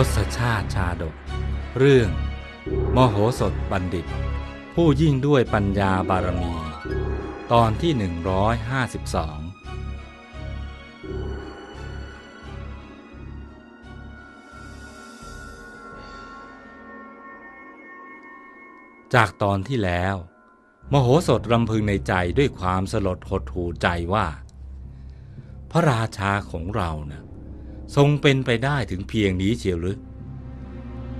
ทศชาติชาดก เรื่อง มโหสถบัณฑิต ผู้ยิ่งด้วยปัญญาบารมี ตอนที่ 152 จากตอนที่แล้ว มโหสถรำพึงในใจด้วยความสลดหดหูใจว่า พระราชาของเรานะ่ะ ทรงเป็นไปได้ถึงเพียงนี้เชียวหรือ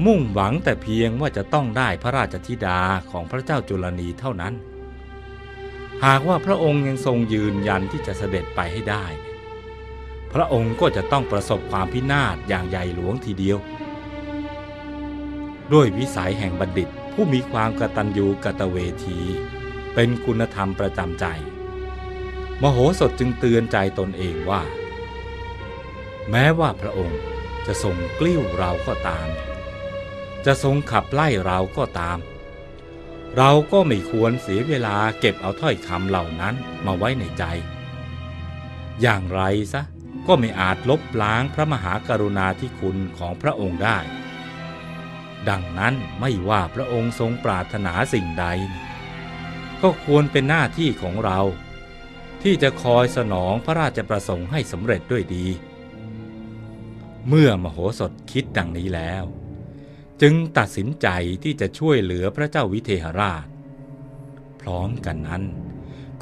มุ่งหวังแต่เพียงว่าจะต้องได้พระราชธิดาของพระเจ้าจุลนีเท่านั้น หากว่าพระองค์ยังทรงยืนยันที่จะเสด็จไปให้ได้ พระองค์ก็จะต้องประสบความพินาศอย่างใหญ่หลวงทีเดียว ด้วยวิสัยแห่งบัณฑิตผู้มีความกตัญญูกตเวที เป็นคุณธรรมประจำใจ มโหสถจึงเตือนใจตนเองว่า แม้ว่าพระองค์จะทรงกลิ้วเราก็ตาม จะทรงขับไล่เราก็ตาม เราก็ไม่ควรเสียเวลาเก็บเอาถ้อยคำเหล่านั้นมาไว้ในใจ อย่างไรซะก็ไม่อาจลบล้างพระมหากรุณาธิคุณของพระองค์ได้ ดังนั้นไม่ว่าพระองค์ทรงปรารถนาสิ่งใด ก็ควรเป็นหน้าที่ของเรา ที่จะคอยสนองพระราชประสงค์ให้สำเร็จด้วยดี เมื่อมโหสถคิดดังนี้แล้ว จึงตัดสินใจที่จะช่วยเหลือพระเจ้าวิเทหราช พร้อมกันนั้น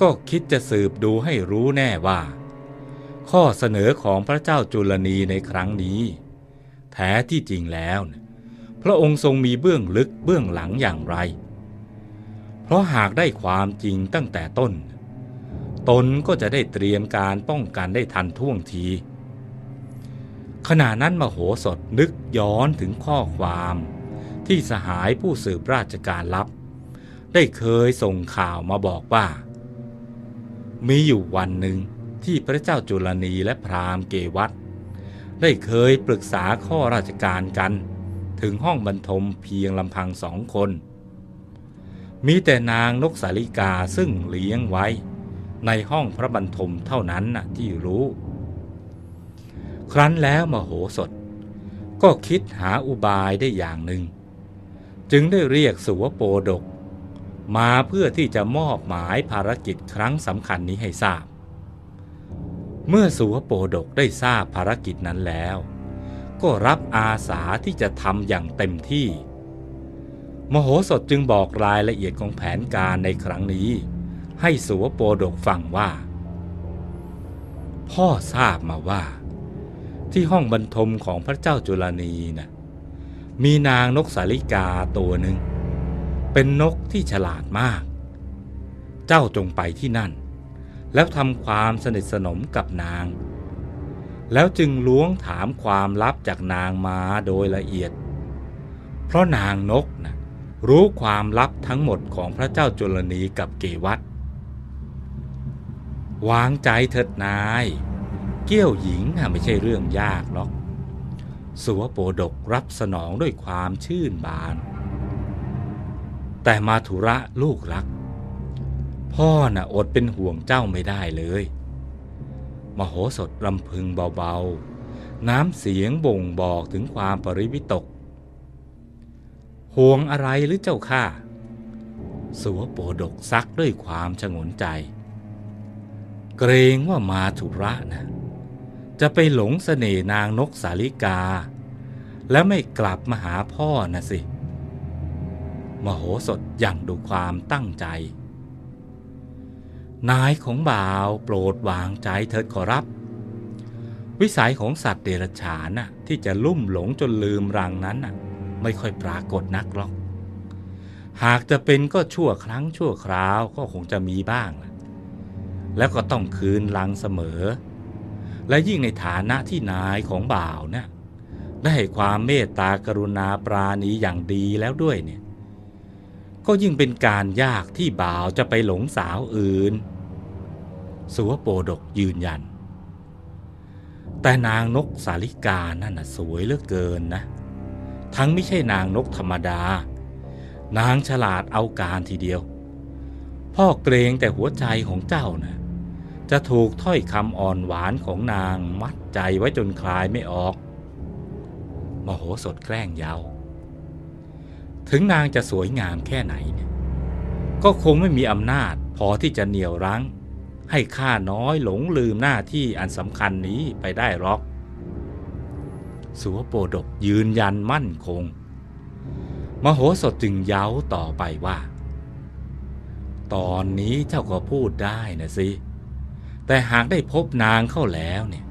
ก็คิดจะสืบดูให้รู้แน่ว่า ข้อเสนอของพระเจ้าจุลนีในครั้งนี้ แท้ที่จริงแล้ว พระองค์ทรงมีเบื้องลึกเบื้องหลังอย่างไร เพราะหากได้ความจริงตั้งแต่ต้น ตนก็จะได้เตรียมการป้องกันได้ทันท่วงที ขณะนั้นมโหสถนึกย้อนถึงข้อความ ที่สหายผู้สืบราชการลับ ได้เคยส่งข่าวมาบอกว่า มีอยู่วันหนึ่งที่พระเจ้าจุลนีและพราหมณ์เกวัตได้เคยปรึกษาข้อราชการกัน ถึงห้องบรรทมเพียงลำพังสองคน มีแต่นางนกสาลิกาซึ่งเลี้ยงไว้ ในห้องพระบรรทมเท่านั้นที่รู้ ครั้นแล้วมโหสถ ก็คิดหาอุบายได้อย่างหนึ่ง จึงได้เรียกสุวโปดก มาเพื่อที่จะมอบหมายภารกิจครั้งสำคัญนี้ให้ทราบ เมื่อสุวโปดกได้ทราบภารกิจนั้นแล้ว ก็รับอาสาที่จะทำอย่างเต็มที่ มโหสถจึงบอกรายละเอียดของแผนการในครั้งนี้ ให้สุวโปดกฟังว่า พ่อทราบมาว่า ที่ห้องบรรทมของพระเจ้าจุลนีนะ่ะมีนางนกสาลิกาตัวหนึ่ง เป็นนกที่ฉลาดมาก เจ้าจงไปที่นั่น แล้วทำความสนิทสนมกับนาง แล้วจึงล้วงถามความลับจากนางมาโดยละเอียด เพราะนางนกนะรู้ความลับทั้งหมดของพระเจ้าจุลนีกับเกวัตวางใจเถิดนาย เกี้ยวหญิงไม่ใช่เรื่องยากหรอก สุวโปดกรับสนองด้วยความชื่นบาน แต่มาธุระลูกรัก พ่อน่ะอดเป็นห่วงเจ้าไม่ได้เลย มโหสถรำพึงเบาๆ น้ำเสียงบ่งบอกถึงความปริวิตก ห่วงอะไรหรือเจ้าข้าสุวโปดกซักด้วยความชงนใจ เกรงว่ามาธุระนะ จะไปหลงเสน่นางนกสาลิกา แล้วไม่กลับมาหาพ่อนะสิ มโหสถยังดูความตั้งใจ นายของบ่าวโปรดวางใจเถิดขอรับ วิสัยของสัตว์เดรัจฉานน่ะที่จะลุ่มหลงจนลืมรังนั้นน่ะ ไม่ค่อยปรากฏนักหรอก หากจะเป็นก็ชั่วครั้งชั่วคราวก็คงจะมีบ้าง แล้วก็ต้องคืนลังเสมอ และยิ่งในฐานะที่นายของบ่าวเนี่ยได้ให้ความเมตตากรุณาปราณีอย่างดีแล้วด้วยเนี่ย ก็ยิ่งเป็นการยากที่บ่าวจะไปหลงสาวอื่น สุวโปดกยืนยัน แต่นางนกสาลิกานั่นน่ะสวยเหลือเกินนะ ทั้งไม่ใช่นางนกธรรมดา นางฉลาดเอาการทีเดียว พ่อเกรงแต่หัวใจของเจ้านะ จะถูกถ้อยคำอ่อนหวานของนางมัดใจไว้จนคลายไม่ออก มโหสถแกล้งเยาถึงนางจะสวยงามแค่ไหนเนี่ยก็คงไม่มีอำนาจพอที่จะเหนี่ยวรั้ง ให้ข้าน้อยหลงลืมหน้าที่อันสำคัญนี้ไปได้หรอก สัวโปดกยืนยันมั่นคง มโหสถจึงเย้าต่อไปว่า ตอนนี้เจ้าก็พูดได้นะสิ แต่หากได้พบนางเข้าแล้วเนี่ย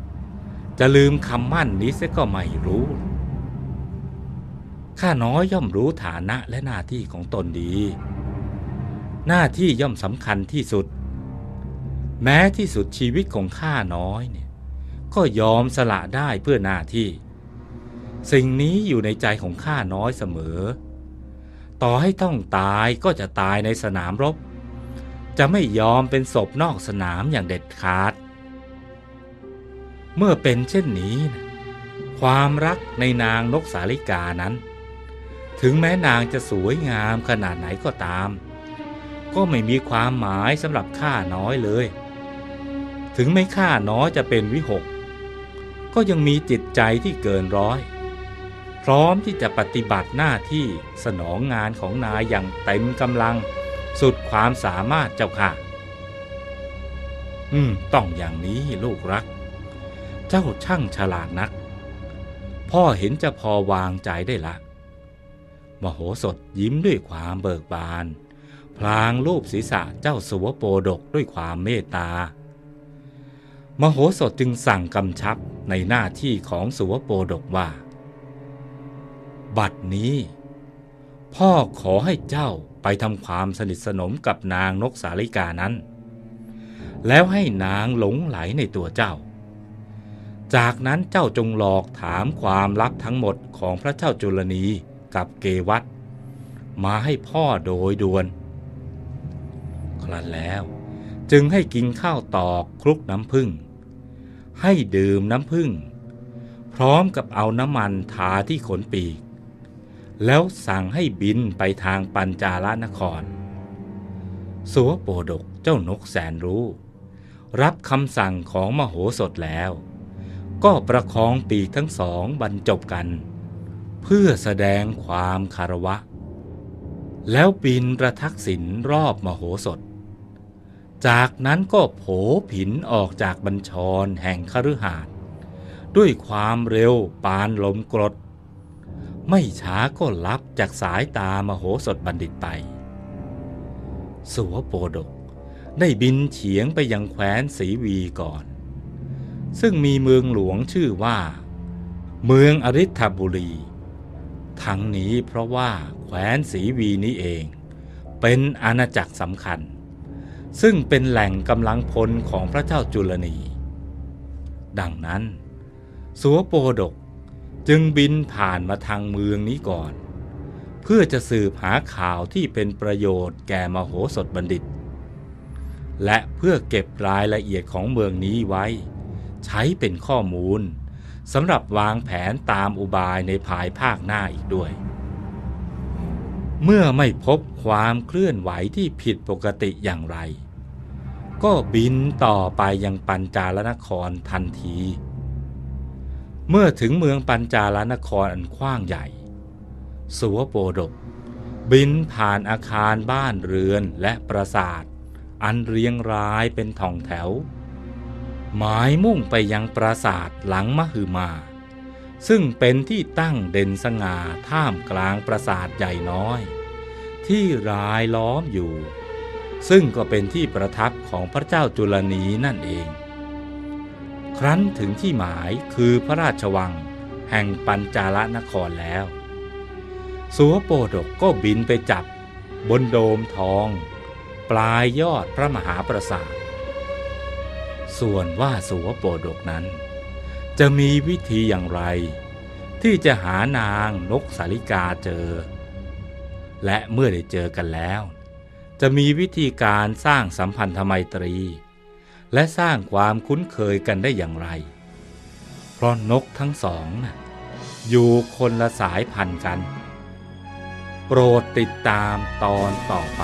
จะลืมคำมั่นนี้เสียก็ไม่รู้ ข้าน้อยย่อมรู้ฐานะและหน้าที่ของตนดี หน้าที่ย่อมสำคัญที่สุด แม้ที่สุดชีวิตของข้าน้อยเนี่ย ก็ยอมสละได้เพื่อหน้าที่ สิ่งนี้อยู่ในใจของข้าน้อยเสมอ ต่อให้ต้องตายก็จะตายในสนามรบ จะไม่ยอมเป็นศพนอกสนามอย่างเด็ดขาด เมื่อเป็นเช่นนี้นะความรักในนางนกสาลิกานั้น ถึงแม้นางจะสวยงามขนาดไหนก็ตาม ก็ไม่มีความหมายสำหรับข้าน้อยเลย ถึงไม่ข้าน้อยจะเป็นวิหก ก็ยังมีจิตใจที่เกินร้อย พร้อมที่จะปฏิบัติหน้าที่สนองงานของนายอย่างเต็มกำลัง สุดความสามารถเจ้าค่ะ อืม ต้องอย่างนี้ลูกรัก เจ้าช่างฉลาดนัก พ่อเห็นจะพอวางใจได้ละ มโหสถยิ้มด้วยความเบิกบาน พลางรูปศีรษะเจ้าสวโปดกด้วยความเมตตามโหสถจึงสั่งกำชับในหน้าที่ของสุวโปดกว่า บัดนี้ พ่อขอให้เจ้าไปทำความสนิทสนมกับนางนกสาลิกานั้น แล้วให้นางหลงไหลในตัวเจ้า จากนั้นเจ้าจงหลอกถามความลับทั้งหมดของพระเจ้าจุลนีกับเกวัตมาให้พ่อโดยด่วน ครั้นแล้วจึงให้กินข้าวตอกคลุกน้ำผึ้งให้ดื่มน้ำผึ้งพร้อมกับเอาน้ำมันทาที่ขนปีก แล้วสั่งให้บินไปทางปัญจาลนคร สัวโปดกเจ้านกแสนรู้ รับคำสั่งของมโหสถแล้ว ก็ประคองปีกทั้งสองบรรจบกัน เพื่อแสดงความคารวะ แล้วบินประทักษิณรอบมโหสถ จากนั้นก็โผผินออกจากบัญชรแห่งคฤหาสน์ด้วยความเร็วปานลมกรด ไม่ช้าก็ลับจากสายตามโหสถบัณฑิตไปสัวโปดกได้บินเฉียงไปยังแคว้นศรีวีก่อน ซึ่งมีเมืองหลวงชื่อว่า เมืองอริ t บุรี ทั้งนี้เพราะว่าแคว้นศรีวีนี้เอง เป็นอาณาจักรสำคัญ ซึ่งเป็นแหล่งกำลังพลของพระเจ้าจุลนี ดังนั้น สัวโปดก จึงบินผ่านมาทางเมืองนี้ก่อน เพื่อจะสืบหาข่าวที่เป็นประโยชน์แก่มโหสถบัณฑิต และเพื่อเก็บรายละเอียดของเมืองนี้ไว้ ใช้เป็นข้อมูลสำหรับวางแผนตามอุบายในภายภาคหน้าอีกด้วย เมื่อไม่พบความเคลื่อนไหวที่ผิดปกติอย่างไร ก็บินต่อไปยังปัญจาลนครทันที เมื่อถึงเมืองปัญจาลนครอันกว้างใหญ่สัวโปดก บินผ่านอาคารบ้านเรือนและปราสาท อันเรียงรายเป็นทองแถว หมายมุ่งไปยังปราสาทหลังมหึมา ซึ่งเป็นที่ตั้งเด่นสง่าท่ามกลางปราสาทใหญ่น้อย ที่รายล้อมอยู่ ซึ่งก็เป็นที่ประทับของพระเจ้าจุลนีนั่นเอง ครั้นถึงที่หมายคือพระราชวัง แห่งปัญจาลนครแล้ว สัวโปดกก็บินไปจับบนโดมทอง ปลายยอดพระมหาปราสาท ส่วนว่าสัวโปดกนั้น จะมีวิธีอย่างไร ที่จะหานางนกสาลิกาเจอ และเมื่อได้เจอกันแล้ว จะมีวิธีการสร้างสัมพันธไมตรี และสร้างความคุ้นเคยกันได้อย่างไร เพราะนกทั้งสองนะ่ะอยู่คนละสายพันธุ์กัน โปรดติดตามตอนต่อไป